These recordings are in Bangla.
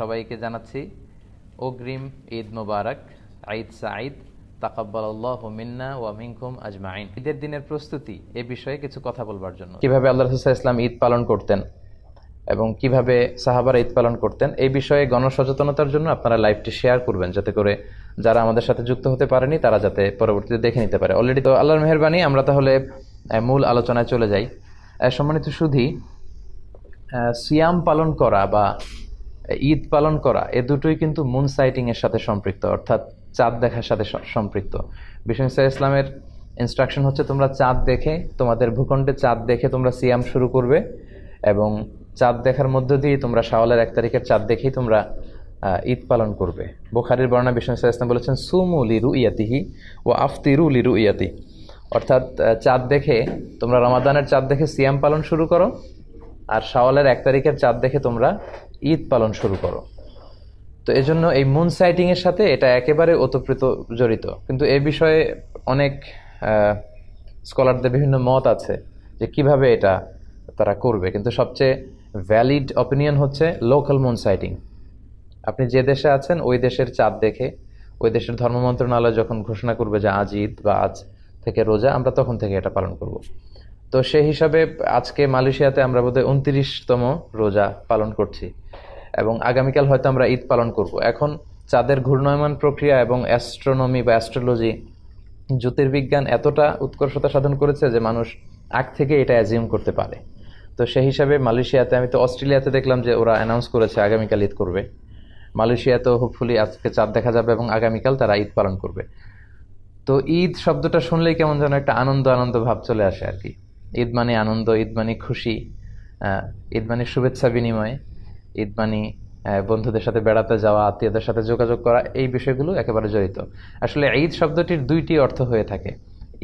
সবাইকে জানাচ্ছি, অগ্রিম ঈদ মোবারক, ঈদ সাঈদ, তাকাব্বালাল্লাহ মিন্না ওয়া মিনকুম আজমাইন ঈদের দিনের প্রস্তুতি এ বিষয়ে কিছু কথা বলবার জন্য। কীভাবে আল্লাহ রসুল ইসলাম ঈদ পালন করতেন এবং কীভাবে সাহাবারা ঈদ পালন করতেন, এই বিষয়ে গণসচেতনতার জন্য আপনারা লাইভটি শেয়ার করবেন, যাতে করে যারা আমাদের সাথে যুক্ত হতে পারেনি, তারা যাতে পরবর্তীতে দেখে নিতে পারে। অলরেডি তো আল্লাহর মেহরবানি, আমরা তাহলে মূল আলোচনায় চলে যাই। সম্মানিত সুধী সিয়াম পালন করা বা ঈদ পালন করা, এ দুটোই কিন্তু মুন সাইটিং এর সাথে সম্পৃক্ত, অর্থাৎ চাঁদ দেখার সাথে সম্পৃক্ত। ইসা ইসলামের ইনস্ট্রাকশন হচ্ছে তোমরা চাঁদ দেখে, তোমাদের ভূখণ্ডে চাঁদ দেখে তোমরা সিয়াম শুরু করবে এবং চাঁদ দেখার মধ্য দিয়ে তোমরা শাওয়ালের এক তারিখের চাঁদ দেখেই তোমরা ঈদ পালন করবে। বোখারির বর্ণা বিষ্ণু ইসা ইসলাম বলেছেন, সুমু লিরু ইয়াতিহি ও আফতিরু লিরু ইয়াতি। অর্থাৎ চাঁদ দেখে, তোমরা রমাদানের চাঁদ দেখে সিয়াম পালন শুরু করো, আর শাওয়ালের এক তারিখের চাঁদ দেখে তোমরা ঈদ পালন শুরু করো। তো এজন্য এই মুন সাইটিং এর সাথে এটা একেবারে ওতপ্রোত জড়িত। কিন্তু এ বিষয়ে অনেক স্কলারদের বিভিন্ন মত আছে যে কীভাবে এটা তারা করবে। কিন্তু সবচেয়ে ভ্যালিড অপিনিয়ন হচ্ছে লোকাল মুন সাইটিং আপনি যে দেশে আছেন, ওই দেশের চাঁদ দেখে, ওই দেশের ধর্ম মন্ত্রণালয় যখন ঘোষণা করবে যে আজ ঈদ বা আজ থেকে রোজা, আমরা তখন থেকে এটা পালন করব। তো সেই হিসাবে আজকে মালয়েশিয়াতে আমরা বোধহয় উনত্রিশতম রোজা পালন করছি। এবং আগামীকাল হয়তো আমরা ঈদ পালন করব। এখন চাঁদের ঘূর্ণয়মান প্রক্রিয়া এবং অ্যাস্ট্রোনমি বা অ্যাস্ট্রোলজি জ্যোতির্বিজ্ঞান এতটা উৎকর্ষতা সাধন করেছে যে মানুষ আগ থেকে এটা অ্যাজিউম করতে পারে। তো সেই হিসাবে মালয়েশিয়াতে, আমি তো অস্ট্রেলিয়াতে দেখলাম যে ওরা অ্যানাউন্স করেছে আগামীকাল ঈদ করবে। মালয়েশিয়াতেও হোপফুলি আজকে চাঁদ দেখা যাবে এবং আগামীকাল তারা ঈদ পালন করবে। তো ঈদ শব্দটা শুনলেই কেমন যেন একটা আনন্দ আনন্দ ভাব চলে আসে আর কি। ঈদ মানে আনন্দ, ঈদ মানে খুশি ঈদ মানে শুভেচ্ছা বিনিময়। ঈদ মানে বন্ধুদের সাথে বেড়াতে যাওয়া, আত্মীয়দের সাথে যোগাযোগ করা, এই বিষয়গুলো একেবারে জড়িত। আসলে ঈদ শব্দটির দুইটি অর্থ হয়ে থাকে।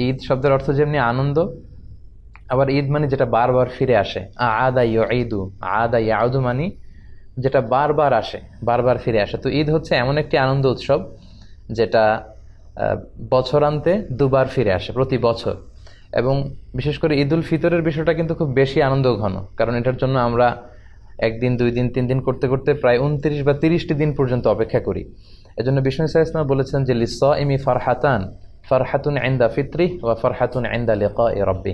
ঈদ শব্দের অর্থ যেমনি আনন্দ, আবার ঈদ মানে যেটা বারবার ফিরে আসে আদা ঈদু আদা ইয়াউদু মানি যেটা বারবার আসে, বারবার ফিরে আসে। তো ঈদ হচ্ছে এমন একটি আনন্দ উৎসব যেটা বছরান্তে দুবার ফিরে আসে, প্রতি বছর। এবং বিশেষ করে ঈদ উল ফিতরের বিষয়টা কিন্তু খুব বেশি আনন্দ ঘন, কারণ এটার জন্য আমরা একদিন, দুই দিন, তিন দিন করতে করতে প্রায় উনত্রিশ বা তিরিশটি দিন পর্যন্ত অপেক্ষা করি। এজন্য বিষ্ণু ইসা ইসলাম বলেছেন যে লিস ইমি ফারহাতান, ফারহাতুন আইন্দা ফিত্রি ওয়া ফারহাতুন আইন্দা লেকা এ রব্বি।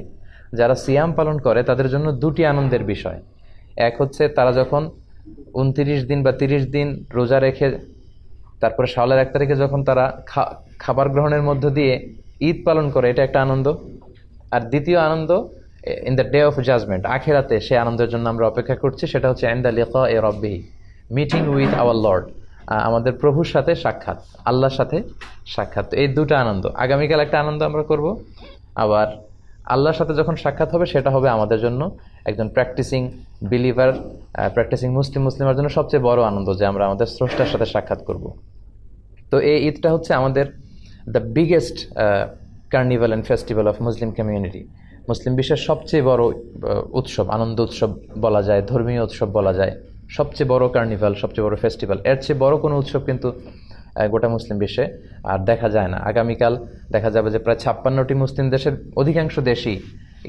যারা সিয়াম পালন করে, তাদের জন্য দুটি আনন্দের বিষয়। এক হচ্ছে, তারা যখন উনত্রিশ দিন বা তিরিশ দিন রোজা রেখে, তারপরে শাওয়ালের এক তারিখে যখন তারা খাবার গ্রহণের মধ্য দিয়ে ঈদ পালন করে, এটা একটা আনন্দ। আর দ্বিতীয় আনন্দ in the day of judgement আখেরাতে সে আনন্দের জন্য আমরা অপেক্ষা করছি, সেটা হচ্ছে এন্ড দ্য লেখা এ রব্বিহি মিটিং উইথ আওয়ার লর্ড আমাদের প্রভুর সাথে সাক্ষাৎ, আল্লাহর সাথে সাক্ষাৎ। এই দুটো আনন্দ। আগামীকাল একটা আনন্দ আমরা করব, আবার আল্লাহর সাথে যখন সাক্ষাৎ হবে, সেটা হবে আমাদের জন্য একজন প্র্যাকটিসিং বিলিভার প্র্যাকটিসিং মুসলিম মুসলিমের জন্য সবচেয়ে বড় আনন্দ যে আমরা আমাদের স্রষ্টার সাথে সাক্ষাৎ করব। তো এই ঈদটা হচ্ছে আমাদের the biggest carnival and festival of Muslim community মুসলিম বিশ্বের সবচেয়ে বড় উৎসব, আনন্দ উৎসব বলা যায়, ধর্মীয় উৎসব বলা যায়, সবচেয়ে বড় কার্নিভাল সবচেয়ে বড় ফেস্টিভ্যাল এর চেয়ে বড় কোনো উৎসব কিন্তু গোটা মুসলিম বিশ্বে আর দেখা যায় না। আগামীকাল দেখা যাবে যে প্রায় ছাপ্পান্নটি মুসলিম দেশের অধিকাংশ দেশই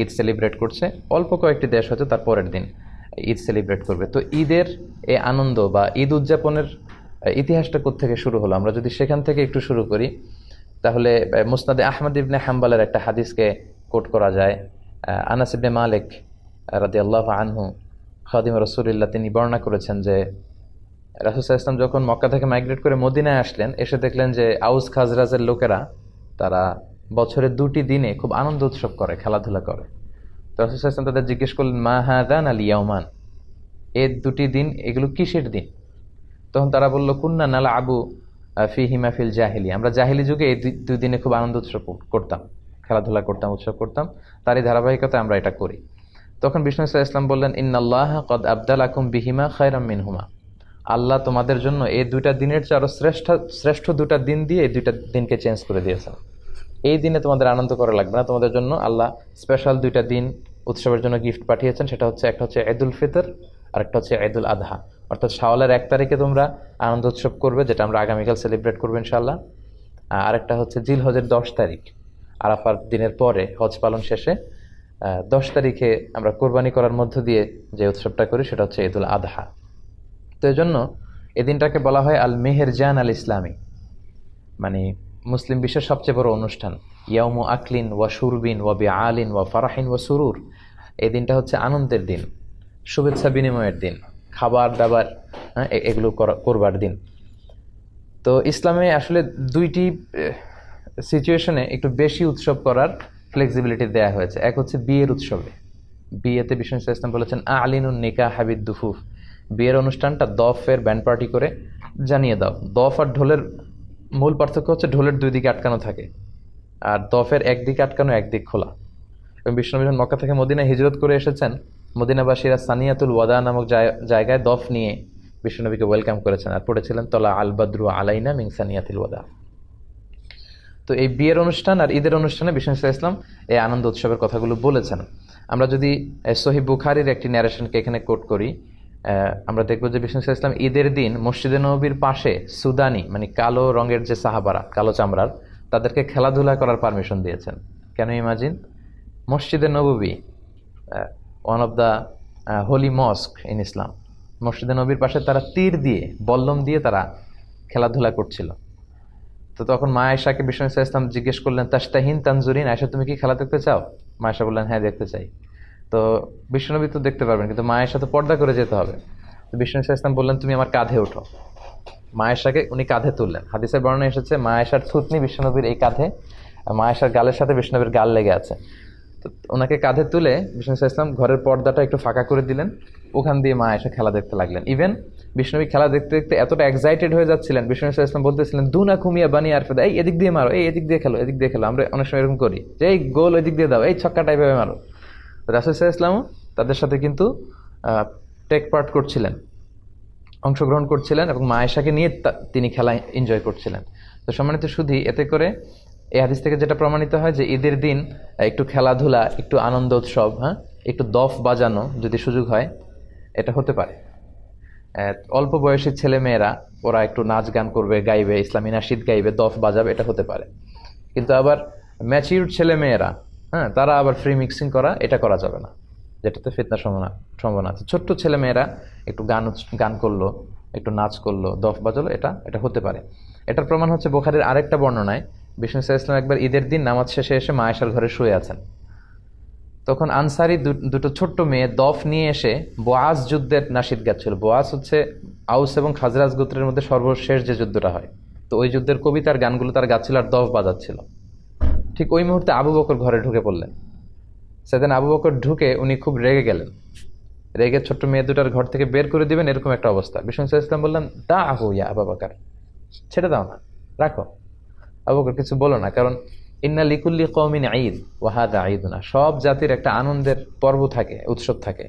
ঈদ সেলিব্রেট করছে। অল্প কয়েকটি দেশ হয়তো তার পরের দিন ঈদ সেলিব্রেট করবে। তো ঈদের এই আনন্দ বা ঈদ উদযাপনের ইতিহাসটা থেকে শুরু হলো? আমরা যদি সেখান থেকে একটু শুরু করি, তাহলে মুসনাদে আহমদ ইবনে হাম্বালের একটা হাদিসকে কোট করা যায়। আহ, আনাস ইবনে মালিক রাদি আল্লাহ আনহু খাদিম রসুলিল্লাহ তিনি বর্ণনা করেছেন যে রাসুসাহ ইসলাম যখন মক্কা থেকে মাইগ্রেট করে মদিনায় আসলেন এসে দেখলেন যে আউস খাজরাজের লোকেরা তারা বছরের দুটি দিনে খুব আনন্দ উৎসব করে খেলাধুলা করে। তো রাসুসাহ ইসলাম তাদের জিজ্ঞেস করলেন মা হাদান আল ইয়াউমান এ দুটি দিন এগুলো কিসের দিন? তখন তারা বলল কুন্না নালা আবু ফি হিমাফিল জাহিলি। আমরা জাহিলি যুগে এই দুই দিনে খুব আনন্দ উৎসব করতাম। খেলাধুলা করতাম, উৎসব করতাম, তারই ধারাবাহিকতায় আমরা এটা করি। তখন বিষ্ণু ইসলাম ইসলাম বললেন, ইন্নাল্লাহ কদ আবদাল আকুম বিহিমা খায়রাম মিনহুমা। আল্লাহ তোমাদের জন্য এই দুইটা দিনের চেয়ে আরও শ্রেষ্ঠ শ্রেষ্ঠ দুটা দিন দিয়ে এই দুইটা দিনকে চেঞ্জ করে দিয়েছেন। এই দিনে তোমাদের আনন্দ করা লাগবে না। তোমাদের জন্য আল্লাহ স্পেশাল দুইটা দিন উৎসবের জন্য গিফট পাঠিয়েছেন। সেটা হচ্ছে, একটা হচ্ছে ঈদুল ফিতর আর একটা হচ্ছে ঈদুল আদহা। অর্থাৎ শাওয়ালের এক তারিখে তোমরা আনন্দ উৎসব করবে, যেটা আমরা আগামীকাল সেলিব্রেট করব ইনশাল্লাহ আর একটা হচ্ছে জিল হজের দশ তারিখ। আরাফার দিনের পরে হজ পালন শেষে দশ তারিখে আমরা কোরবানি করার মধ্য দিয়ে যে উৎসবটা করি সেটা হচ্ছে ঈদুল আদহা। তো এই জন্য এই দিনটাকে বলা হয় আল মেহেরজান আল ইসলামী। মানে মুসলিম বিশ্বের সবচেয়ে বড় অনুষ্ঠান। ইয়াউমু আকলিন ওয়া সুরবিন ওয়া বি আলিন ওয়া ফারাহিন ওয়া সুরুর। এই দিনটা হচ্ছে আনন্দের দিন, শুভেচ্ছা বিনিময়ের দিন, খাবার দাবার হ্যাঁ এগুলো করা- করবার দিন। তো ইসলামে আসলে দুইটি সিচুয়েশনে একটু বেশি উৎসব করার ফ্লেক্সিবিলিটি দেয়া হয়েছে। এক হচ্ছে বিয়ের উৎসবে। বিয়েতে বিষ্ণু ইসলাম বলেছেন আলিনুন নিকা হাবিদ দুফুফ বিয়ের অনুষ্ঠানটা দফের ব্যান্ড পার্টি করে জানিয়ে দাও। দফ আর ঢোলের মূল পার্থক্য হচ্ছে ঢোলের দুই দিকে আটকানো থাকে। আর দফের একদিকে আটকানো একদিক খোলা। এবং বিষ্ণু যখন মক্কা থেকে মদিনা হিজরত করে এসেছেন, মদিনাবাসীরা সানিয়াতুল ওয়াদা নামক জায়- জায়গায় দফ নিয়ে বিষ্ণুনবীকে ওয়েলকাম করেছেন। আর পড়েছিলেন, তলা আলবাদ্রু বদরু আলাইনা মিং সানিয়াতুল ওয়াদা। তো এই বিয়ের অনুষ্ঠান আর ঈদের অনুষ্ঠানে বিষ্ণু ইসলাম এই আনন্দ উৎসবের কথাগুলো বলেছেন। আমরা যদি সহি বুখারির একটি ন্যারেশনকে এখানে কোট করি আমরা দেখব যে বিষ্ণু ইসলাম ঈদের দিন মসজিদে নবীর পাশে সুদানি মানে কালো রঙের যে সাহাবারা, কালো চামড়ার, তাদেরকে খেলাধুলা করার পারমিশন দিয়েছেন। কেন ইমাজিন মসজিদে নববী one of the holy mosque in Islam মসজিদে নবীর পাশে তারা তীর দিয়ে, বল্লম দিয়ে তারা খেলাধুলা করছিল। তো তখন মা আয়সাকে বিষ্ণু ইসা ইসলাম জিজ্ঞেস করলেন তাস্তাহিন তানজুরিন? আয়সা তুমি কি খেলা দেখতে চাও? মা আয়সা বললেন হ্যাঁ দেখতে চাই। তো বিষ্ণুনবী তো দেখতে পারবেন, কিন্তু মা আয়সা তো পর্দা করে যেতে হবে। তো বিষ্ণু ইসা ইসলাম বললেন, তুমি আমার কাঁধে ওঠো। মা আয়সাকে উনি কাঁধে তুললেন। হাদিসের বর্ণনা এসেছে, মা আয়সার থুতনি বিষ্ণুনবীর এই কাঁধে, আর মা আয়সার গালের সাথে বিষ্ণুনবীর গাল লেগে আছে। তো ওনাকে কাঁধে তুলে বিষ্ণু ইসা ইসলাম ঘরের পর্দাটা একটু ফাঁকা করে দিলেন। ওখান দিয়ে মা আয়সা খেলা দেখতে লাগলেন। ইভেন বিষ্ণবী খেলা দেখতে দেখতে এতটা এক্সাইটেড হয়ে যাচ্ছিলেন বিষ্ণু ইসা ইসলাম বলতেছিলেন, দুনা কুমিয়া বানি আর ফেদা এই এদিক দিয়ে মারো, এই এদিক দিয়ে খেলো, এদিক দিয়ে খেলো, আমরা অনেক সময় এরকম করি, যে এই গোল এদিক দিয়ে দাও, এই ছক্কা টাইপের মারো। রাসুল ইসা ইসলামও তাদের সাথে কিন্তু টেক পার্ট করছিলেন, অংশগ্রহণ করছিলেন এবং মা আয়েশাকে নিয়ে তিনি খেলা এনজয় করছিলেন। তো সম্মানিত শুধু এতে করে এই হাদিস থেকে যেটা প্রমাণিত হয় যে ঈদের দিন একটু খেলাধুলা, একটু আনন্দ উৎসব হ্যাঁ একটু দফ বাজানো যদি সুযোগ হয় এটা হতে পারে। অল্প বয়সী ছেলে মেয়েরা ওরা একটু নাচ গান করবে, গাইবে, ইসলামী নাশিদ গাইবে, দফ বাজাবে, এটা হতে পারে। কিন্তু আবার ম্যাচিউর ছেলে মেয়েরা হ্যাঁ তারা আবার ফ্রি মিক্সিং করা, এটা করা যাবে না। যেটাতে ফিতনা সম্ভাবনা সম্ভাবনা আছে। ছোট্ট ছেলে মেয়েরা একটু গান গান করল, একটু নাচ করল, দফ বাজালো, এটা এটা হতে পারে। এটার প্রমাণ হচ্ছে বোখারের আরেকটা বর্ণনায়। বিষ্ণু ইসা ইসলাম একবার ঈদের দিন নামাজ শেষে এসে মা আয়েশার ঘরে শুয়ে আছেন। তখন আনসারি দুটো ছোট্ট মেয়ে দফ নিয়ে এসে বোয়াজ যুদ্ধের নাসিদ গাচ্ছিল। বোয়াজ হচ্ছে আউস এবং খাজরাজ গোত্রের মধ্যে সর্বশেষ যে যুদ্ধটা হয়। তো ওই যুদ্ধের কবিতার গানগুলো তার গাচ্ছিল আর দফ বাজাচ্ছিল। ঠিক ওই মুহূর্তে আবু বকর ঘরে ঢুকে পড়লেন। সেদিন আবু বকর ঢুকে উনি খুব রেগে গেলেন। রেগে ছোট্ট মেয়ে দুটার ঘর থেকে বের করে দিবেন, এরকম একটা অবস্থা। বিষ্ণু ইসলাম বললেন দা আহু ইয়া আবু বকর, ছেড়ে দাও না, রাখো। আবু বকর কিছু বলো না, কারণ ইন্না লিকুল্লি কওমিন ঈদ ওয়াহাদা ঈদুনা। সব জাতির একটা আনন্দের পর্ব থাকে, উৎসব থাকে।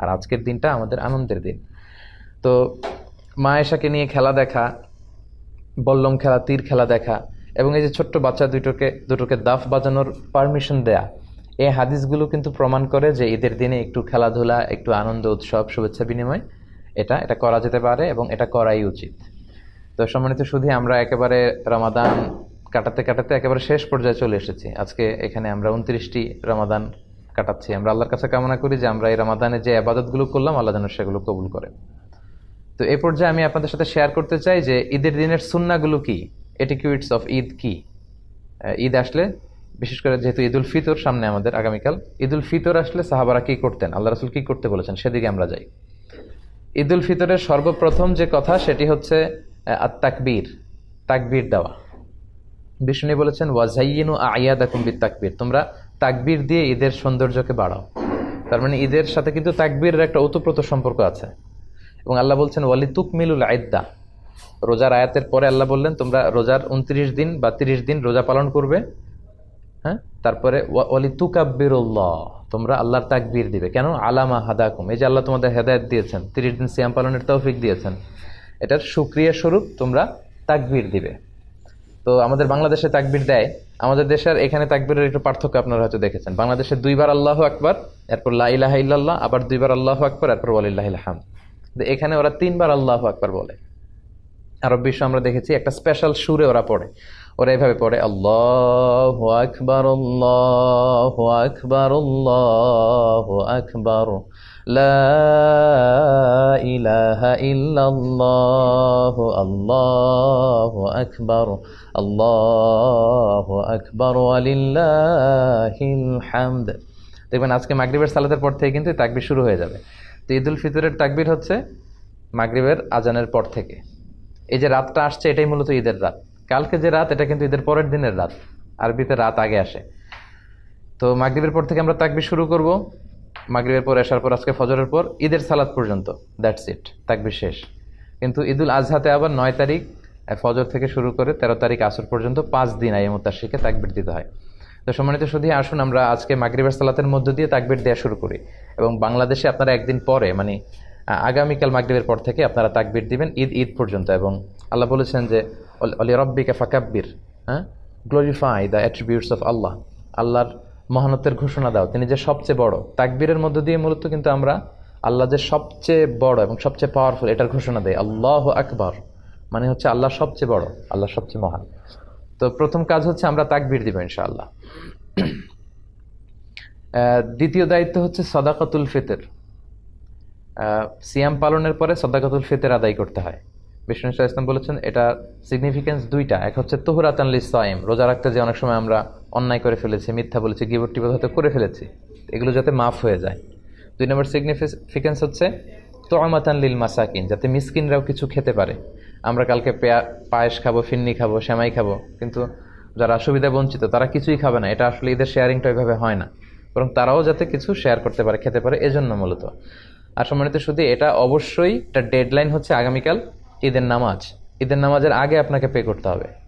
আর আজকের দিনটা আমাদের আনন্দের দিন। তো মা এশাকে নিয়ে খেলা দেখা, বল্লম খেলা, তীর খেলা দেখা, এবং এই যে ছোট্ট বাচ্চা দুটোকে দুটোকে দাফ বাজানোর পারমিশন দেয়া এই হাদিসগুলো কিন্তু প্রমাণ করে যে ঈদের দিনে একটু খেলাধুলা, একটু আনন্দ, উৎসব, শুভেচ্ছা বিনিময়, এটা এটা করা যেতে পারে এবং এটা করাই উচিত। তো সম্মানিত শুধু আমরা একেবারে রমাদান কাটাতে কাটাতে একেবারে শেষ পর্যায়ে চলে এসেছি। আজকে এখানে আমরা উনত্রিশটি রামাদান কাটাচ্ছি। আমরা আল্লাহর কাছে কামনা করি যে আমরা এই রমাদানে যে আবাদতগুলো করলাম, আল্লাহ যেন সেগুলো কবুল করে। তো এ পর্যায়ে আমি আপনাদের সাথে শেয়ার করতে চাই যে ঈদের দিনের সুন্নাগুলো কি? এটিকিউইটস অফ ঈদ কি? ঈদ আসলে, বিশেষ করে যেহেতু ঈদুল ফিতর সামনে আমাদের আগামীকাল, ঈদুল ফিতর আসলে সাহাবারা কি করতেন? আল্লাহ রাসুল কি করতে বলেছেন? সেদিকে আমরা যাই। ঈদুল ফিতরের সর্বপ্রথম যে কথা, সেটি হচ্ছে আত তাকবীর তাকবীর দেওয়া। বিষ্ণু বলেছেন ওয়াজাইনু আয়াদাকুম বিত তাকবীর তোমরা তাকবির দিয়ে ঈদের সৌন্দর্যকে বাড়াও। তার মানে ঈদের সাথে কিন্তু তাকবীরের একটা ওতপ্রোত সম্পর্ক আছে। এবং আল্লাহ বলছেন ওয়ালি তুকমিলুল আয়দা রোজার আয়াতের পরে আল্লাহ বললেন, তোমরা রোজার উনত্রিশ দিন বা তিরিশ দিন রোজা পালন করবে। হ্যাঁ? তারপরে, ওয়া- ওয়ালি তুকাব্বিরুল্লাহ তোমরা আল্লাহর তাকবির দিবে। কেন? আলামা হাদাকুম। এই যে আল্লাহ তোমাদের হেদায়েত দিয়েছেন, তিরিশ দিন সিয়াম পালনের তৌফিক দিয়েছেন, এটার সুক্রিয়া স্বরূপ তোমরা তাকবির দিবে। তো আমাদের বাংলাদেশে তাকবীর দেয়। আমাদের দেশের এখানে তাকবিরের একটু পার্থক্য আপনারা হয়তো দেখেছেন। বাংলাদেশে দুইবার আল্লাহ আকবার, এরপর লা ইলাহা ইল্লাল্লাহ, আবার দুইবার আল্লাহ আকবর, এরপর ওয়ালিল্লাহিল হাম এখানে ওরা তিনবার আল্লাহ আকবর বলে। আরব বিশ্ব আমরা দেখেছি, একটা স্পেশাল সুরে ওরা পড়ে। ওরা এভাবে পড়ে, আল্লাহ আকবার আল্লাহ আকবার আল্লাহ আকবার। ইলাহা ইল্লাল্লাহ আল্লাহ আকবর আল্লাহ আকবর হামদ। দেখবেন আজকে মাগরীবের সালাদের পর থেকে কিন্তু তাকবির শুরু হয়ে যাবে। তো ঈদুল ফিতরের তাকবির হচ্ছে মাগরীবের আজানের পর থেকে। এই যে রাতটা আসছে, এটাই মূলত ঈদের রাত। কালকে যে রাত, এটা কিন্তু ঈদের পরের দিনের রাত। আরবিতে রাত আগে আসে। তো মাগরীবের পর থেকে আমরা তাকবির শুরু করব। মাগরিবের পর আসার পর, আজকে ফজরের পর, ঈদের সালাত পর্যন্ত। দ্যাটস ইট তাকবির শেষ। কিন্তু ঈদুল আজহাতে আবার নয় তারিখ ফজর থেকে শুরু করে তেরো তারিখ আসর পর্যন্ত পাঁচ দিন আইএ মুতাশিকে তাকবির দিতে হয়। তো সম্মানিত শুধু আসুন আমরা আজকে মাগরিবের সালাতের মধ্য দিয়ে তাকবির দেওয়া শুরু করি। এবং বাংলাদেশে আপনারা একদিন পরে মানে আগামীকাল মাগরিবের পর থেকে আপনারা তাকবির দিবেন ঈদ ঈদ পর্যন্ত। এবং আল্লাহ বলেছেন যে, অলি রব্বিকা ফাকাব্বির হ্যাঁ? Glorify the attributes of Allah আল্লাহর মহানত্বের ঘোষণা দাও। তিনি যে সবচেয়ে বড়। তাকবীরের মধ্য দিয়ে মূলত কিন্তু আমরা আল্লাহ যে সবচেয়ে বড় এবং সবচেয়ে পাওয়ারফুল এটার ঘোষণা দেয় আল্লাহ আকবর। মানে হচ্ছে আল্লাহ সবচেয়ে বড়, আল্লাহ সবচেয়ে মহান। তো প্রথম কাজ হচ্ছে আমরা তাকবীর দিব ইনশাআল্লাহ। দ্বিতীয় দায়িত্ব হচ্ছে সদাকাতুল ফিতর। সিয়াম পালনের পরে সদাকাতুল ফিতর আদায় করতে হয়। বিষ্ণু ইসলাম ইসলাম বলেছেন, এটা সিগনিফিকেন্স দুইটা। এক হচ্ছে তোহরাতানলি সাইম রোজা রাখতে যে অনেক সময় আমরা অন্যায় করে ফেলেছে, মিথ্যা বলেছে গিবট টিবট হয়তো করে ফেলেছে, এগুলো যাতে মাফ হয়ে যায়। দুই নম্বর সিগনিফিকেন্স হচ্ছে তোয়ামাতান লিল মাসাকিন, যাতে মিসকিনরাও কিছু খেতে পারে। আমরা কালকে পেয়া- পায়েস খাব, ফিন্নি খাব শ্যামাই খাব, কিন্তু যারা সুবিধা বঞ্চিত, তারা কিছুই খাবে না। এটা আসলে ঈদের শেয়ারিংটা ওইভাবে হয় না। বরং তারাও যাতে কিছু শেয়ার করতে পারে, খেতে পারে, এজন্য মূলত। আর সম্মানিত শুধু এটা অবশ্যই একটা ডেডলাইন হচ্ছে আগামীকাল ঈদের নামাজ। ঈদের নামাজের আগে আপনাকে পে করতে হবে।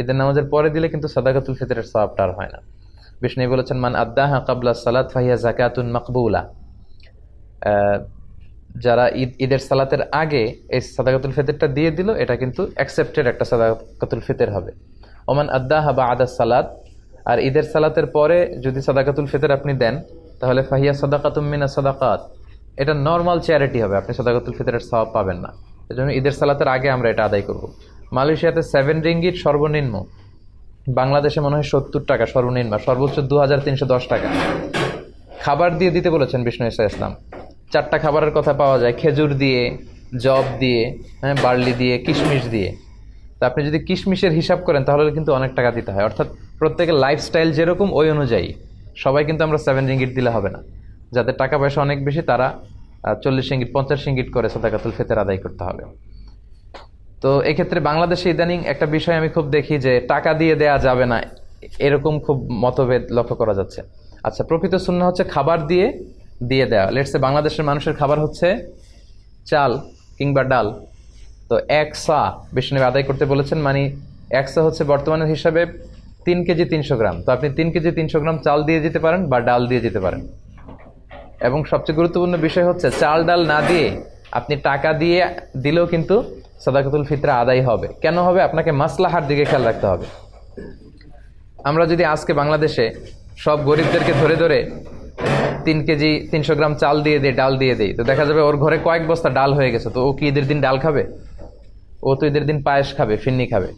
ঈদের নামাজের পরে দিলে কিন্তু সাদাকাতুল ফিতরের সওয়াবটা আর হয় না। বিষ্ণু বলেছেন, মান আদাহা কাবলা সালাত ফাহিয়া জাকাতুন মাকবুলা। যারা ঈদ, ঈদের সালাতের আগে এই সাদাকাতুল ফিতরটা দিয়ে দিল, এটা কিন্তু অ্যাকসেপ্টেড একটা সাদাকাতুল ফিতর হবে। ওমান আদাহা বা আদা সালাত। আর ঈদের সালাতের পরে যদি সাদাকাতুল ফিতর আপনি দেন, তাহলে ফাহিয়া সাদাকাতুম মিনা সাদাকাত। এটা নর্মাল চ্যারিটি হবে, আপনি সাদাকাতুল ফিতরের সওয়াব পাবেন না। এজন্য ঈদের সালাতের আগে আমরা এটা আদায় করব। মালয়েশিয়াতে সেভেন রিঙ্গিট সর্বনিম্ন। বাংলাদেশে মনে হয় সত্তর টাকা সর্বনিম্ন, সর্বোচ্চ দু হাজার তিনশো দশ টাকা। খাবার দিয়ে দিতে বলেছেন বিষ্ণু ইসা ইসলাম। চারটা খাবারের কথা পাওয়া যায়, খেজুর দিয়ে, জব দিয়ে হ্যাঁ বার্লি দিয়ে, কিশমিশ দিয়ে। তা আপনি যদি কিশমিশের হিসাব করেন, তাহলে কিন্তু অনেক টাকা দিতে হয়। অর্থাৎ প্রত্যেকের লাইফস্টাইল যেরকম, ওই অনুযায়ী। সবাই কিন্তু আমরা সেভেন রিঙ্গিট দিলে হবে না। যাদের টাকা পয়সা অনেক বেশি, তারা চল্লিশ রিঙ্গিট পঞ্চাশ রিঙ্গিট করে সদাকাতুল ফেতের আদায় করতে হবে। তো এক্ষেত্রে বাংলাদেশে ইদানিং একটা বিষয় আমি খুব দেখি যে টাকা দিয়ে দেয়া যাবে না, এরকম খুব মতভেদ লক্ষ্য করা যাচ্ছে। আচ্ছা প্রকৃত শূন্য হচ্ছে খাবার দিয়ে দিয়ে দেওয়া লেটসে বাংলাদেশের মানুষের খাবার হচ্ছে চাল কিংবা ডাল। তো এক সা বিষ্ণু আদায় করতে বলেছেন মানে এক সা হচ্ছে বর্তমানের হিসাবে তিন কেজি তিনশো গ্রাম। তো আপনি তিন কেজি তিনশো গ্রাম চাল দিয়ে যেতে পারেন বা ডাল দিয়ে যেতে পারেন। এবং সবচেয়ে গুরুত্বপূর্ণ বিষয় হচ্ছে, চাল ডাল না দিয়ে আপনি টাকা দিয়ে দিলেও কিন্তু সাদাকাতুল ফিতরা আদায় হবে। কেন হবে? আপনাকে মাসলাহার দিকে খেয়াল রাখতে হবে। আমরা যদি আজকে বাংলাদেশে সব গরিবদেরকে ধরে ধরে তিন কেজি, তিনশো গ্রাম চাল দিয়ে দিই, ডাল দিয়ে দিই, তো দেখা যাবে ওর ঘরে কয়েক বস্তা ডাল হয়ে গেছে, তো ও কি ঈদের দিন ডাল খাবে? ও তো ঈদের দিন পায়েস খাবে, ফিন্নি খাবে।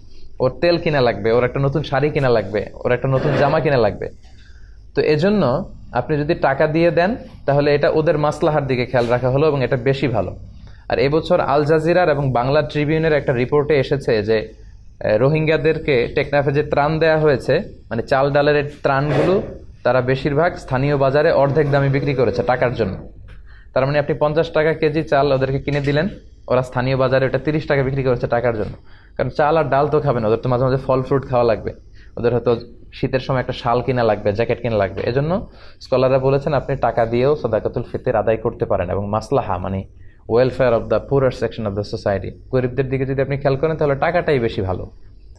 ওর তেল কিনা লাগবে, ওর একটা নতুন শাড়ি কিনা লাগবে, ওর একটা নতুন জামা কিনা লাগবে। তো এজন্য আপনি যদি টাকা দিয়ে দেন, তাহলে এটা ওদের মাসলাহার দিকে খেয়াল রাখা হলো এবং এটা বেশি ভালো। আর এবছর আল জাজিরার এবং বাংলা ট্রিবিউনের একটা রিপোর্টে এসেছে যে রোহিঙ্গাদেরকে টেকনাফে যে ত্রাণ দেওয়া হয়েছে। মানে চাল ডালের ত্রাণগুলো তারা বেশিরভাগ স্থানীয় বাজারে অর্ধেক দামে বিক্রি করেছে টাকার জন্য। তার মানে আপনি পঞ্চাশ টাকা কেজি চাল ওদেরকে কিনে দিলেন, ওরা স্থানীয় বাজারে ওটা তিরিশ টাকা বিক্রি করেছে টাকার জন্য। কারণ চাল আর ডাল তো খাবে না, ওদের তো মাঝে মাঝে ফল ফ্রুট খাওয়া লাগবে। ওদের হয়তো শীতের সময় একটা শাল কিনা লাগবে, জ্যাকেট কিনা লাগবে। এজন্য স্কলাররা বলেছেন, আপনি টাকা দিয়েও সদাকাতুল ফিতের আদায় করতে পারেন এবং মাসলাহা মানে welfare of the poorer section of the society গরিবদের দিকে যদি আপনি খেয়াল করেন, তাহলে টাকাটাই বেশি ভালো।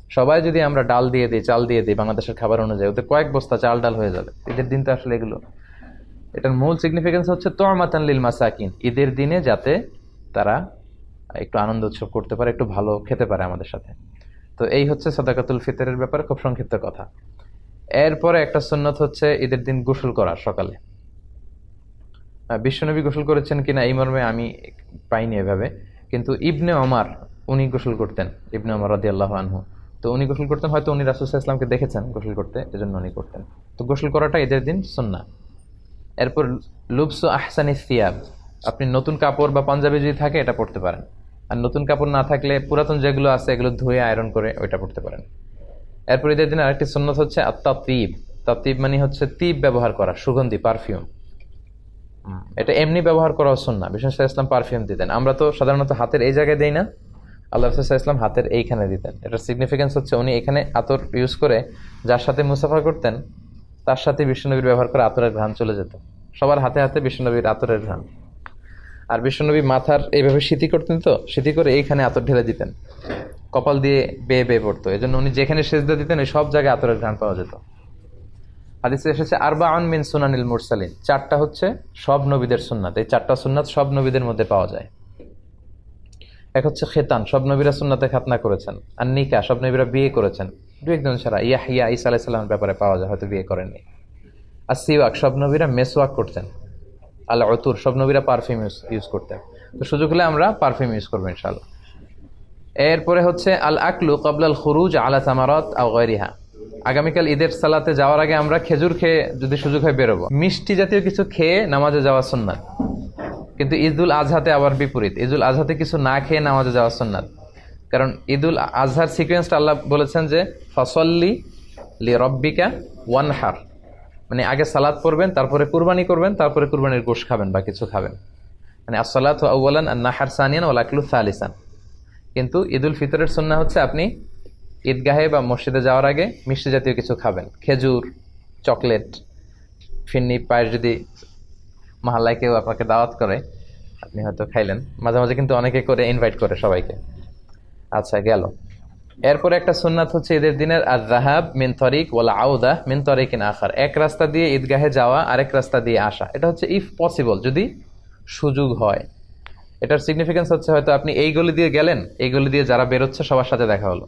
সবাই যদি আমরা ডাল দিয়ে দিই, চাল দিয়ে দিই, বাংলাদেশের খাবার অনুযায়ী, ওদের কয়েক বস্তা চাল ডাল হয়ে যাবে। ঈদের দিন তো আসলে এগুলো। এটার মূল সিগনিফিকেন্স হচ্ছে তোয়ামাতান লিল মাসাকিন। ঈদের দিনে যাতে তারা একটু আনন্দ উৎসব করতে পারে, একটু ভালো খেতে পারে আমাদের সাথে। তো এই হচ্ছে সদাকাতুল ফিতরের ব্যাপারে খুব সংক্ষিপ্ত কথা। এরপরে একটা সুন্নত হচ্ছে ঈদের দিন গোসল করা সকালে। বিশ্বনবী গোসল করেছেন কিনা এই মর্মে আমি পাইনি এভাবে। কিন্তু ইবনে অমার উনি গোসল করতেন, ইবনে ওমর রাদি আল্লাহ আনহু। তো উনি গোসল করতেন, হয়তো উনি রাসুল ইসলামকে দেখেছেন গোসল করতে, এজন্য উনি করতেন। তো গোসল করাটা ঈদের দিন সুন্না এরপর লুবসু আহসানি সিয়াব আপনি নতুন কাপড় বা পাঞ্জাবি যদি থাকে, এটা পড়তে পারেন। আর নতুন কাপড় না থাকলে পুরাতন যেগুলো আছে, এগুলো ধুয়ে আয়রন করে ওইটা পড়তে পারেন। এরপর ঈদের দিন আরেকটি সুন্নত হচ্ছে আত্মাতিব তাতিব মানে হচ্ছে তিব ব্যবহার করা, সুগন্ধি, পারফিউম। এটা এমনি ব্যবহার করা সুন্না বিশেষ ইসলাম পারফিউম দিতেন। আমরা তো সাধারণত হাতের এই জায়গায় দিই না। আল্লাহ রসুল্লাহ ইসলাম হাতের এইখানে দিতেন। এটার সিগনিফিকেন্স হচ্ছে উনি এখানে আতর ইউজ করে যার সাথে মুসাফা করতেন, তার সাথে বিষ্ণুনবীর ব্যবহার করে আতরের ঘ্রাণ চলে যেত। সবার হাতে হাতে বিষ্ণুনবীর আতরের ঘ্রাণ। আর বিষ্ণুনবী মাথার এইভাবে স্মৃতি করতেন তো স্মৃতি করে এইখানে আতর ঢেলে দিতেন। কপাল দিয়ে বেয়ে বেয়ে পড়তো। এই জন্য উনি যেখানে সেজদা দিতেন, ওই সব জায়গায় আতরের ঘ্রাণ পাওয়া যেত। হাদিসে এসেছে আরবা মিন সুনানিল মুরসালিন। চারটা হচ্ছে সব নবীদের সুন্নাত। এই চারটা সুন্নাত সব নবীদের মধ্যে পাওয়া যায়। এক হচ্ছে খেতান, সব নবীরা সুন্নাতে খাতনা করেছেন। আর নিকা, সব নবীরা বিয়ে করেছেন। দু একজন ছাড়া ইয়া হিয়া ইসা আলাইসাল্লামের ব্যাপারে পাওয়া যায়, হয়তো বিয়ে করেননি। আর সিওয়াক, সব নবীরা মেসওয়াক করতেন। আল্লাহ অতুর সব নবীরা পারফিউম ইউজ ইউজ করতেন। তো সুযোগ হলে আমরা পারফিউম ইউজ করব ইনশাল্লাহ এরপরে হচ্ছে, আল আকলু কবলাল খুরুজ আলা সামারত আওয়ারিহা আগামীকাল ঈদের সালাতে যাওয়ার আগে আমরা খেজুর খেয়ে যদি সুযোগ হয় বেরোবো। মিষ্টি জাতীয় কিছু খেয়ে নামাজে যাওয়া সুন্নাত। কিন্তু ঈদুল আজহাতে আবার বিপরীত। ঈদুল আজহাতে কিছু না খেয়ে নামাজে যাওয়া সুন্নাত। কারণ ঈদুল আজহার সিকোয়েন্সটা আল্লাহ বলেছেন যে, ফসল্লি লি রব্বিকা ওয়ানহার। মানে আগে সালাদ পড়বেন, তারপরে কুরবানি করবেন, তারপরে কুরবানির গোশ খাবেন বা কিছু খাবেন। মানে আসসালাত আউ্লান আর নাহার সানিয়ান ওলাকলু সালিসান। কিন্তু ঈদুল ফিতরের সন্না হচ্ছে আপনি ঈদগাহে বা মসজিদে যাওয়ার আগে মিষ্টি জাতীয় কিছু খাবেন। খেজুর, চকলেট, ফিন্নি, পায়েস যদি মহাল্লায় কেউ আপনাকে দাওয়াত করে, আপনি হয়তো খাইলেন। মাঝে মাঝে কিন্তু অনেকে করে ইনভাইট করে সবাইকে। আচ্ছা গেল। এরপরে একটা সুন্নাত হচ্ছে ঈদের দিনের আর রাহাব মিন তরিক ওলা আউদা মিন তরিক ইন আখার। এক রাস্তা দিয়ে ঈদগাহে যাওয়া, আরেক রাস্তা দিয়ে আসা। এটা হচ্ছে ইফ পসিবল যদি সুযোগ হয়। এটার সিগনিফিকেন্স হচ্ছে হয়তো আপনি এই গলি দিয়ে গেলেন, এই গলি দিয়ে যারা বেরোচ্ছে, সবার সাথে দেখা হলো।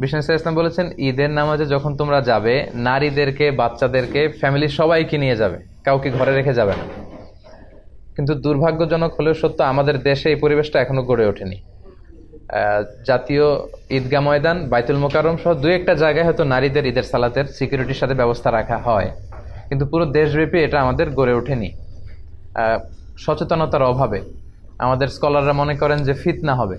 বিষ্ণু ইসলাম বলেছেন, ঈদের নামাজে যখন তোমরা যাবে, নারীদেরকে, বাচ্চাদেরকে ফ্যামিলির সবাইকে নিয়ে যাবে। কাউকে ঘরে রেখে যাবে না। কিন্তু দুর্ভাগ্যজনক হলেও সত্য, আমাদের দেশে এই পরিবেশটা এখনও গড়ে ওঠেনি। জাতীয় ঈদগাহ ময়দান, বাইতুল মোকারম সহ দুই একটা জায়গায় হয়তো নারীদের ঈদের সালাতের সিকিউরিটির সাথে ব্যবস্থা রাখা হয়। কিন্তু পুরো দেশব্যাপী এটা আমাদের গড়ে ওঠেনি। সচেতনতার অভাবে। আমাদের স্কলাররা মনে করেন যে ফিতনা হবে।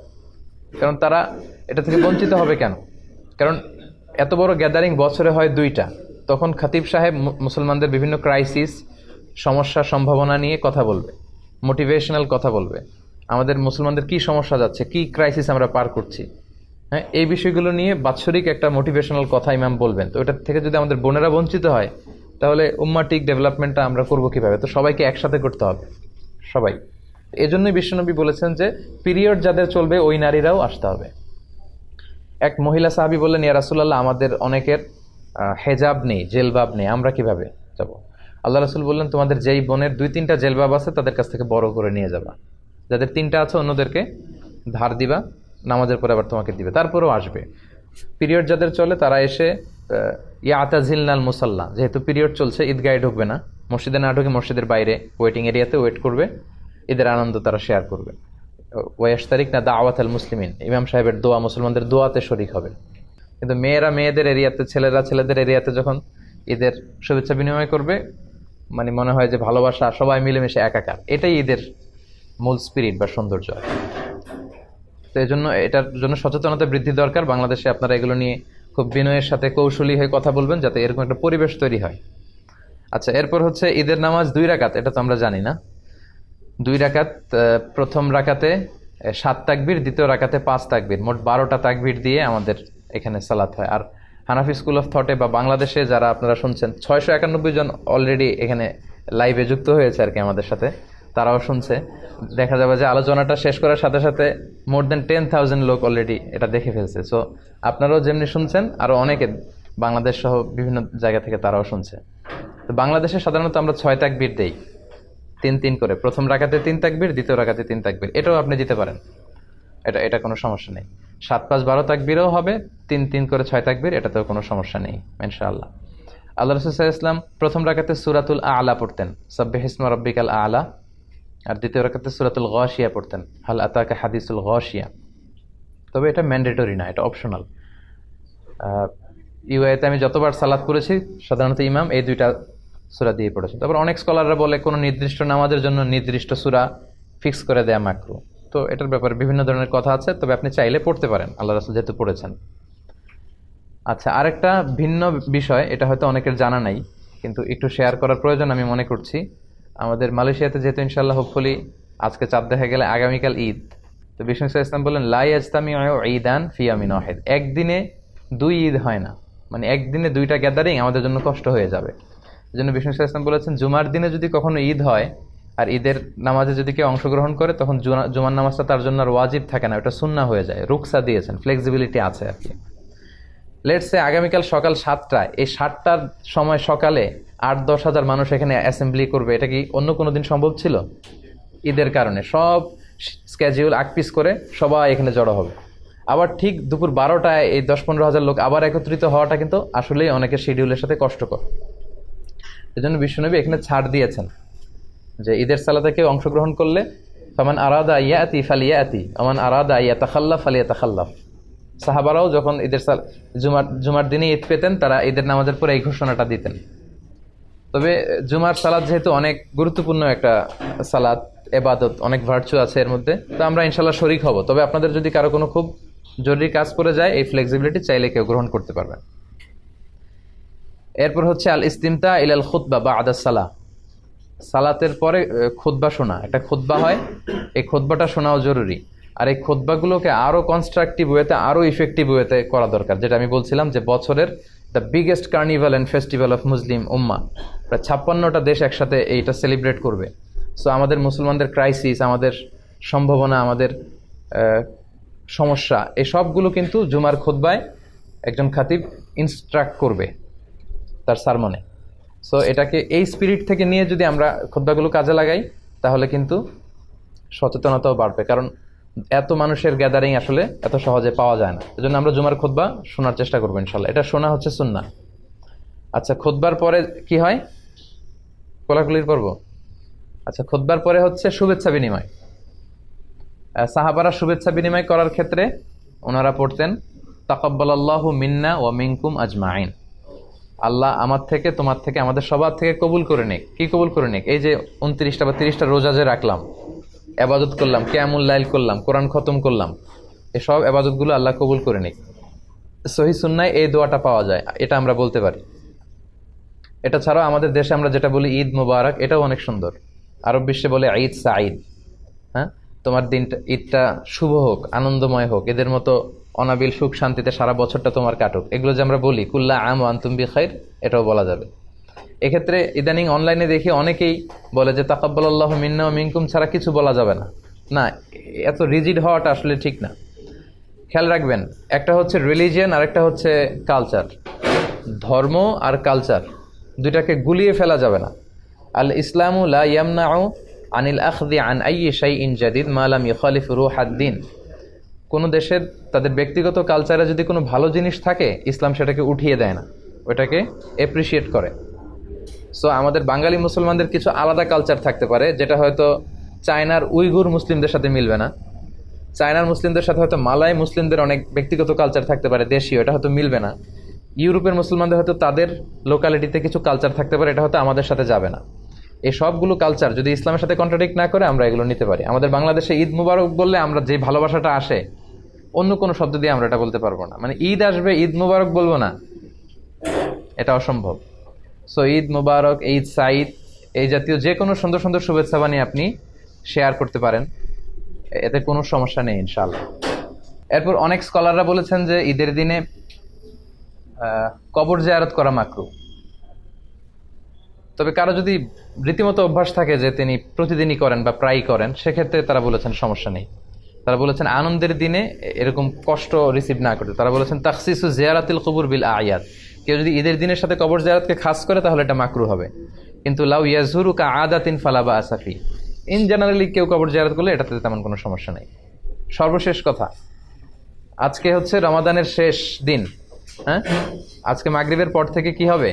কারণ তারা এটা থেকে বঞ্চিত হবে কেন? কারণ এত বড় গ্যাদারিং বছরে হয় দুইটা। তখন খাতিব সাহেব মুসলমানদের বিভিন্ন ক্রাইসিস সমস্যা সম্ভাবনা নিয়ে কথা বলবে মোটিভেশনাল কথা বলবে। আমাদের মুসলমানদের কি সমস্যা যাচ্ছে, কি ক্রাইসিস আমরা পার করছি? হ্যাঁ এই বিষয়গুলো নিয়ে বাৎসরিক একটা মোটিভেশনাল কথা ইমাম বলবেন। তো ওটার থেকে যদি আমাদের বোনেরা বঞ্চিত হয়, তাহলে উম্মাটিক ডেভেলপমেন্টটা আমরা করব কীভাবে? তো সবাইকে একসাথে করতে হবে। সবাই। এজন্যই বিশ্বনবী বলেছেন যে পিরিয়ড যাদের চলবে, ওই নারীরাও আসতে হবে। এক মহিলা সাহাবি বললেন, ইয়া রাসুল্লাহ আমাদের অনেকের হেজাব নেই, জেলবাব নেই, আমরা কীভাবে যাব? আল্লাহ রাসুল বললেন, তোমাদের যেই বোনের দুই তিনটা জেলবাব আছে, তাদের কাছ থেকে বড় করে নিয়ে যাবা। যাদের তিনটা আছে, অন্যদেরকে ধার দিবা, নামাজের পরে আবার তোমাকে দিবে। তারপরেও আসবে। পিরিয়ড যাদের চলে, তারা এসে ইয়া আতাজিলনাল মুসাল্লা, যেহেতু পিরিয়ড চলছে, ঈদগাহে ঢুকবে না। মসজিদে না ঢুকে মসজিদের বাইরে ওয়েটিং এরিয়াতে ওয়েট করবে। ঈদের আনন্দ তারা শেয়ার করবে। ওয়াশ তারিখ না দাওয়াত আল মুসলিমিন, ইমাম সাহেবের দোয়া, মুসলমানদের দোয়াতে শরিক হবে কিন্তু মেয়েরা মেয়েদের এরিয়াতে, ছেলেরা ছেলেদের এরিয়াতে যখন ঈদের শুভেচ্ছা বিনিময় করবে মানে মনে হয় যে ভালোবাসা, সবাই মিলেমিশে একাকার। এটাই ঈদের মূল স্পিরিট বা সৌন্দর্য। তো এই জন্য এটার জন্য সচেতনতা বৃদ্ধি দরকার। বাংলাদেশে আপনারা এগুলো নিয়ে খুব বিনয়ের সাথে কৌশলী হয়ে কথা বলবেন, যাতে এরকম একটা পরিবেশ তৈরি হয়। আচ্ছা এরপর হচ্ছে ঈদের নামাজ দুই রাকাত, এটা তো আমরা জানি না। দুই রাকাত প্রথম রাকাতে সাত তাকবির, দ্বিতীয় রাকাতে পাঁচ তাকবির। মোট বারোটা তাকবির দিয়ে আমাদের এখানে সালাত হয়। আর হানাফি স্কুল অফ থটে বা বাংলাদেশে যারা আপনারা শুনছেন, ছয়শো একানব্বই জন অলরেডি এখানে লাইভে যুক্ত হয়েছে আর কি আমাদের সাথে। তারাও শুনছে। দেখা যাবে যে আলোচনাটা শেষ করার সাথে সাথে মোর দেন টেন থাউজেন্ড লোক অলরেডি এটা দেখে ফেলছে। সো আপনারাও যেমনি শুনছেন আরও অনেকে বাংলাদেশ সহ বিভিন্ন জায়গা থেকে তারাও শুনছে। তো বাংলাদেশে সাধারণত আমরা ছয় তাকবির দেই। তিন তিন করে। প্রথম রাখাতে তিন তাকবির, দ্বিতীয় রাখাতে তিন তাকবির। এটাও আপনি দিতে পারেন। এটা এটা কোনো সমস্যা নেই। সাত, পাঁচ, বারো তাকবিরও হবে, তিন তিন করে ছয় তাকবির, এটাতেও কোনো সমস্যা নেই, ইনশাআল্লাহ। আল্লাহ রসুল ইসলাম প্রথম রাখাতে সুরাতুল আলা পড়তেন। সাব্বিহ ইসমা রব্বিকাল আলা। আর দ্বিতীয় রাখাতে সুরাতুল গশিয়া পড়তেন। হাল আতাকা হাদিসুল গশিয়া। তবে এটা ম্যান্ডেটরি না, এটা অপশনাল। ইউআইতে আমি যতবার সালাদ করেছি সাধারণত ইমাম এই দুইটা সুরা দিয়ে পড়েছে তারপর অনেক স্কলাররা বলে, কোনো নির্দিষ্ট নামাজের জন্য নির্দিষ্ট সুরা ফিক্স করে দেয়া মাকরু। তো এটার ব্যাপারে বিভিন্ন ধরনের কথা আছে, তবে আপনি চাইলে পড়তে পারেন, আল্লাহ রাসুল যেহেতু পড়েছেন। আচ্ছা আরেকটা ভিন্ন বিষয়, এটা হয়তো অনেকের জানা নাই, কিন্তু একটু শেয়ার করার প্রয়োজন আমি মনে করছি। আমাদের মালয়েশিয়াতে যেহেতু ইনশাল্লাহ হোপফুলি আজকে চাপ দেখা গেলে আগামীকাল ঈদ, তো বিষ্ণু ইসলাম বললেন লাই আজতামি ঈদান ফিয়ামিন ওয়াহেদ। একদিনে দুই ঈদ হয় না। মানে একদিনে দুইটা গ্যাদারিং আমাদের জন্য কষ্ট হয়ে যাবে। জন্য বিষ্ণু ইসলাম বলেছেন, জুমার দিনে যদি কখনো ঈদ হয় আর ঈদের নামাজে যদি কেউ অংশগ্রহণ করে, তখন জুমার নামাজটা তার জন্য আর ওয়াজিব থাকে না, ওটা সুন্না হয়ে যায়, রুকসা দিয়েছেন ফ্লেক্সিবিলিটি আছে আর কি। লেটসে আগামীকাল সকাল সাতটায় এই সাতটার সময় সকালে আট, দশ হাজার মানুষ এখানে অ্যাসেম্বলি করবে, এটা কি অন্য কোনো দিন সম্ভব ছিল? ঈদের কারণে সব স্ক্যাজিউল আকপিস করে সবাই এখানে জড়ো হবে। আবার ঠিক দুপুর বারোটায় এই দশ, পনেরো হাজার লোক আবার একত্রিত হওয়াটা কিন্তু আসলেই অনেকের শিডিউলের সাথে কষ্টকর। এই জন্য বিশ্বনবী এখানে ছাড় দিয়েছেন যে ঈদের সালাতে কেউ অংশগ্রহণ করলে, ফমান আরাদা ইয়াতি ফালিয়াতি আমান আরাদা ইয়া তাখাল্লাফ ফালিয়া তাখাল্লাফ সাহাবারাও যখন ঈদের সাল জুমার জুমার দিনে ঈদ পেতেন, তারা ঈদের নামাজের পরে এই ঘোষণাটা দিতেন। তবে জুমার সালাদ যেহেতু অনেক গুরুত্বপূর্ণ একটা সালাদ এবাদত, অনেক ভার্চু আছে এর মধ্যে, তো আমরা ইনশাল্লাহ শরিক হব। তবে আপনাদের যদি কারও কোনো খুব জরুরি কাজ করে যায়, এই ফ্লেক্সিবিলিটি চাইলে কেউ গ্রহণ করতে পারবেন। এরপর হচ্ছে আল ইস্তিমতা ইলাল খুতবা বা আদাস সালাহ। সালাতের পরে খুতবা শোনা। একটা খুতবা হয়, এই খুতবাটা শোনাও জরুরি। আর এই খুতবাগুলোকে আরও কনস্ট্রাকটিভ ওয়েতে আরও ইফেক্টিভ ওয়েতে করা দরকার। যেটা আমি বলছিলাম যে বছরের the biggest carnival and festival of Muslim উম্মা প্রায় ছাপ্পান্নটা দেশ একসাথে এইটা সেলিব্রেট করবে। সো আমাদের মুসলমানদের ক্রাইসিস আমাদের সম্ভাবনা, আমাদের সমস্যা, এই সবগুলো কিন্তু জুমার খুতবায় একজন খাতিব ইনস্ট্রাক্ট করবে। তার সারমনে সো এটাকে এই স্পিরিট থেকে নিয়ে যদি আমরা খুদ্বাগুলো কাজে লাগাই, তাহলে কিন্তু সচেতনতাও বাড়বে। কারণ এত মানুষের গ্যাদারিং আসলে এত সহজে পাওয়া যায় না। এজন্য আমরা জুমার খুদ্া শোনার চেষ্টা করব, ইনশাল্লাহ। এটা শোনা হচ্ছে সুন্না আচ্ছা খুদ্বার পরে কি হয়? কোলাকুলির পর্ব আচ্ছা খুদ্বার পরে হচ্ছে শুভেচ্ছা বিনিময়। সাহাবারা শুভেচ্ছা বিনিময় করার ক্ষেত্রে ওনারা পড়তেন, তাকাব্বালাল্লাহু মিন্না ওয়া মিনকুম আজমাইন। আল্লাহ আমার থেকে, তোমার থেকে, আমাদের সবার থেকে কবুল করে নিক। কি কবুল করে নিক? এই যে উনত্রিশটা বা তিরিশটা রোজা যে রাখলাম, আবাদত করলাম কেমন লাইল করলাম, কোরআন খতম করলাম, এসব আবাদতগুলো আল্লাহ কবুল করে নিক। সহি সুন্নায় এই দোয়াটা পাওয়া যায়, এটা আমরা বলতে পারি। এটা ছাড়াও আমাদের দেশে আমরা যেটা বলি ঈদ মুবারক, এটাও অনেক সুন্দর। আরব বিশ্বে বলে ঈদ সাঈদ। হ্যাঁ? তোমার দিনটা, ঈদটা শুভ হোক, আনন্দময় হোক, এদের মতো অনাবিল সুখ শান্তিতে সারা বছরটা তোমার কাটুক। এগুলো যে আমরা বলি, কুল্লা আম আন্তুম বি খাইর এটাও বলা যাবে। এক্ষেত্রে ইদানিং অনলাইনে দেখি অনেকেই বলে যে তাকাব্বাল আল্লাহ মিন্না মিনকুম ছাড়া কিছু বলা যাবে না। না, এত রিজিড হওয়াটা আসলে ঠিক না। খেয়াল রাখবেন, একটা হচ্ছে রিলিজিয়ান আর একটা হচ্ছে কালচার ধর্ম আর কালচার দুইটাকে গুলিয়ে ফেলা যাবে না। আল ইসলামু লা ইয়ামনাউ আনিল আখদি আন আই শাই ইন জাদিদ মালাম ইখালিফ রুহাদ্দিন কোনো দেশের তাদের ব্যক্তিগত কালচারে যদি কোনো ভালো জিনিস থাকে, ইসলাম সেটাকে উঠিয়ে দেয় না। ওটাকে এপ্রিসিয়েট করে। সো আমাদের বাঙালি মুসলমানদের কিছু আলাদা কালচার থাকতে পারে, যেটা হয়তো চায়নার উইগুর মুসলিমদের সাথে মিলবে না। চায়নার মুসলিমদের সাথে হয়তো মালাই মুসলিমদের অনেক ব্যক্তিগত কালচার থাকতে পারে, দেশীয়, এটা হয়তো মিলবে না। ইউরোপের মুসলমানদের হয়তো তাদের লোকালিটিতে কিছু কালচার থাকতে পারে, এটা হয়তো আমাদের সাথে যাবে না। এই সবগুলো কালচার যদি ইসলামের সাথে কন্ট্রাডিক্ট না করে, আমরা এগুলো নিতে পারি। আমাদের বাংলাদেশে ঈদ মুবারক বললে আমরা যে ভালোবাসাটা আসে অন্য কোনো শব্দ দিয়ে আমরা এটা বলতে পারব না। মানে ঈদ আসবে, ঈদ মুবারক বলব না। এটা অসম্ভব। সো ঈদ মুবারক, ঈদ সাইদ, এই জাতীয় যে কোনো সুন্দর সুন্দর শুভেচ্ছা বানিয়ে আপনি শেয়ার করতে পারেন। এতে কোনো সমস্যা নেই ইনশাল্লাহ এরপর অনেক স্কলাররা বলেছেন যে ঈদের দিনে কবর জিয়ারত করা মাকরু। তবে কারও যদি রীতিমতো অভ্যাস থাকে যে তিনি প্রতিদিনই করেন বা প্রায়ই করেন, সেক্ষেত্রে তারা বলেছেন সমস্যা নেই। তারা বলেছেন আনন্দের দিনে এরকম কষ্ট রিসিভ না করতে। তারা বলেছেন তাকসিসু জিয়ারাতিল কবুর বিল আয়াত কেউ যদি ঈদের দিনের সাথে কবর জিয়ারতকে খাস করে, তাহলে এটা মাকরু হবে। কিন্তু লাউ ইয়াজুরু কা আদাতিন ফালাবা আসাফি ইন জেনারেলি কেউ কবর জিয়ারত করলে এটাতে তেমন কোনো সমস্যা নেই। সর্বশেষ কথা, আজকে হচ্ছে রমাদানের শেষ দিন। হ্যাঁ? আজকে মাগরিবের পর থেকে কি হবে?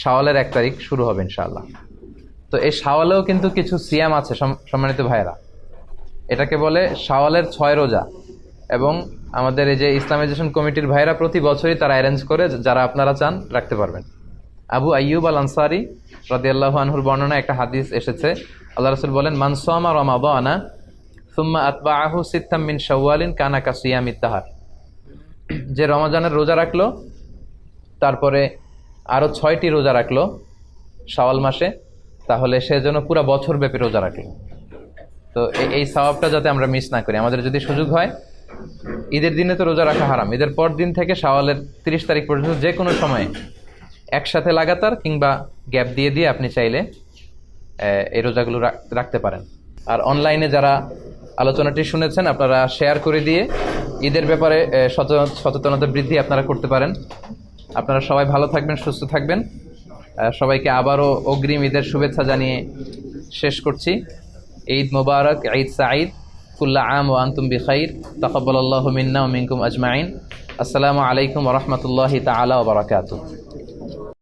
শাওয়ালের এক তারিখ শুরু হবে ইনশাআল্লাহ। তো এই শাওয়ালেও কিন্তু কিছু সিয়াম আছে সম্মানিত ভাইরা এটাকে বলে শাওয়ালের ছয় রোজা। এবং আমাদের এই যে ইসলামাইজেশন কমিটির ভাইরা প্রতি বছরই তারা অ্যারেঞ্জ করে, যারা আপনারা চান, রাখতে পারবেন। আবু আইয়ুব আল আনসারি রাদিয়াল্লাহু আনহুর বর্ণনা একটা হাদিস এসেছে। আল্লাহ রসুল বলেন মানসামা রমাদানা, সুম্মা আতবা আহু সিত্তাম মিন শাওয়ালিন কানা কাসিয়ামিত তাহার যে রমাজানের রোজা রাখল, তারপরে আরও ছয়টি রোজা রাখল শাওয়াল মাসে, তাহলে সে যেন পুরো বছর ব্যাপী রোজা রাখল তো এই সওয়াবটা যাতে আমরা মিস না করি। আমাদের যদি সুযোগ হয়, ঈদের দিনে তো রোজা রাখা হারাম। ঈদের পর দিন থেকে শাওয়ালের তিরিশ তারিখ পর্যন্ত যে কোনো সময়ে একসাথে লাগাতার কিংবা গ্যাপ দিয়ে দিয়ে আপনি চাইলে এই রোজাগুলো রাখ- রাখতে পারেন। আর অনলাইনে যারা আলোচনাটি শুনেছেন, আপনারা শেয়ার করে দিয়ে ঈদের ব্যাপারে সচেতনতা বৃদ্ধি আপনারা করতে পারেন। আপনারা সবাই ভালো থাকবেন, সুস্থ থাকবেন। সবাইকে আবারও অগ্রিম ঈদের শুভেচ্ছা জানিয়ে শেষ করছি। ঈদ মুবারক, ঈদ সাঈদ, কুল্লা আম ও আনতুম বিখাইর, তাকাব্বালাল্লাহু মিন্না ওয়া মিনকুম আজমাইন আসসালামু আলাইকুম ওয়া তালা বারাকাতুহু।